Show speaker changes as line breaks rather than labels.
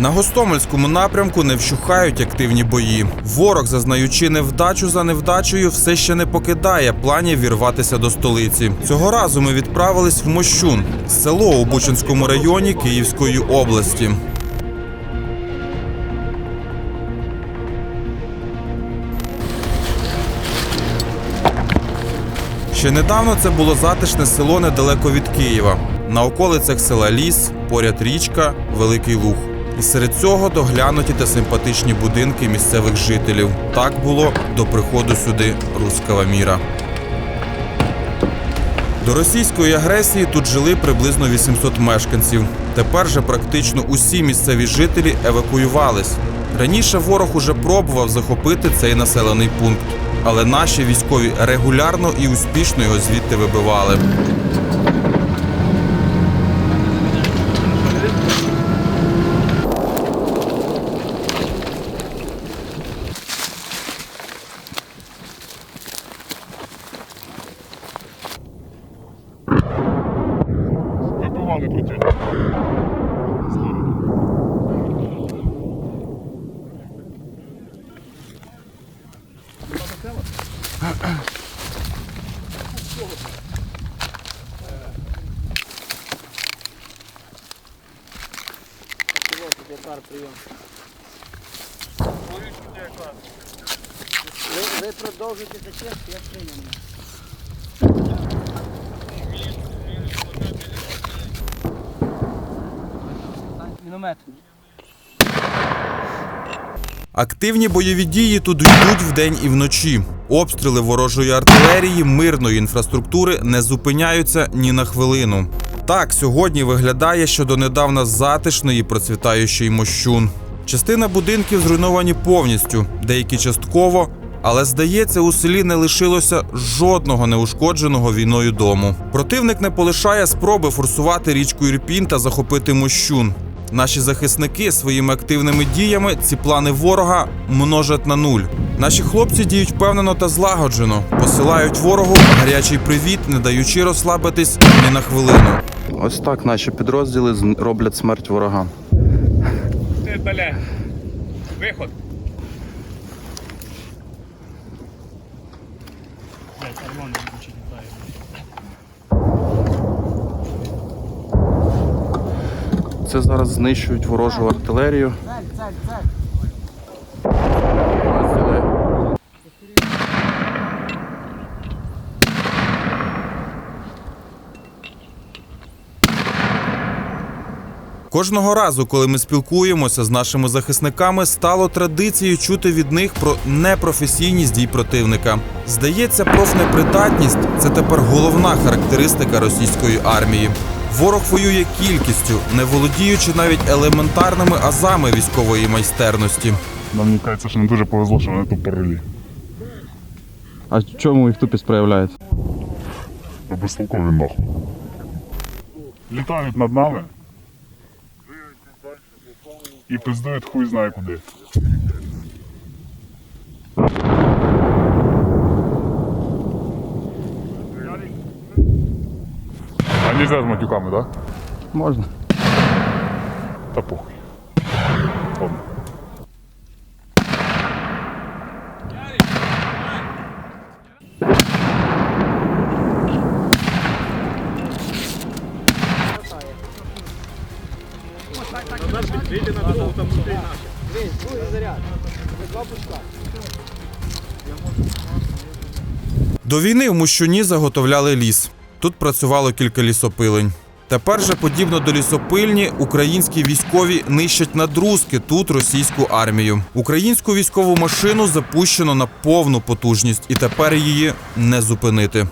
На Гостомельському напрямку не вщухають активні бої. Ворог, зазнаючи невдачу за невдачею, все ще не покидає планів вірватися до столиці. Цього разу ми відправились в Мощун, село у Бучинському районі Київської області. Ще недавно це було затишне село недалеко від Києва. На околицях села Ліс, поряд річка, Великий Луг. І серед цього доглянуті та симпатичні будинки місцевих жителів. Так було до приходу сюди руского міра. До російської агресії тут жили приблизно 800 мешканців. Тепер же практично усі місцеві жителі евакуювались. Раніше ворог уже пробував захопити цей населений пункт, але наші військові регулярно і успішно його звідти вибивали.
Вибивали потім.
Ви, продовжуєте зачистку, я прийняв. Міномет.
Активні бойові дії тут йдуть вдень і вночі. Обстріли ворожої артилерії, мирної інфраструктури не зупиняються ні на хвилину. Так сьогодні виглядає щодо недавно затишної процвітаючої мощун. Частина будинків зруйновані повністю, деякі частково, але здається, у селі не лишилося жодного неушкодженого війною дому. Противник не полишає спроби форсувати річку Ірпінь та захопити мощун. Наші захисники своїми активними діями ці плани ворога множать на нуль. Наші хлопці діють впевнено та злагоджено, посилають ворогу гарячий привіт, не даючи розслабитись ні на хвилину. Ось так наші підрозділи роблять смерть ворогам.
Ти, бля. Виход.
Це зараз знищують ворожу артилерію. Кожного разу, коли ми спілкуємося з нашими захисниками, стало традицією чути від них про непрофесійність дій противника. Здається, профнепридатність це тепер головна характеристика російської армії. Ворог воює кількістю, не володіючи навіть елементарними азами військової майстерності.
Нам мені кажеться, що не дуже повезло, що вони тут порили.
А в чому їх тупість проявляється?
Бо безтолкові нахуй. Літають над нами. І пиздують хуй знає куди. Нельзя з матюками, так?
Можна.
Та похуй. Ладно.
Дивись, другий заряд. Два пучка.
До війни в Мущуні заготовляли ліс. Тут працювало кілька лісопилень. Тепер же, подібно до лісопильні, українські військові нищать надрузки тут російську армію. Українську військову машину запущено на повну потужність, і тепер її не зупинити.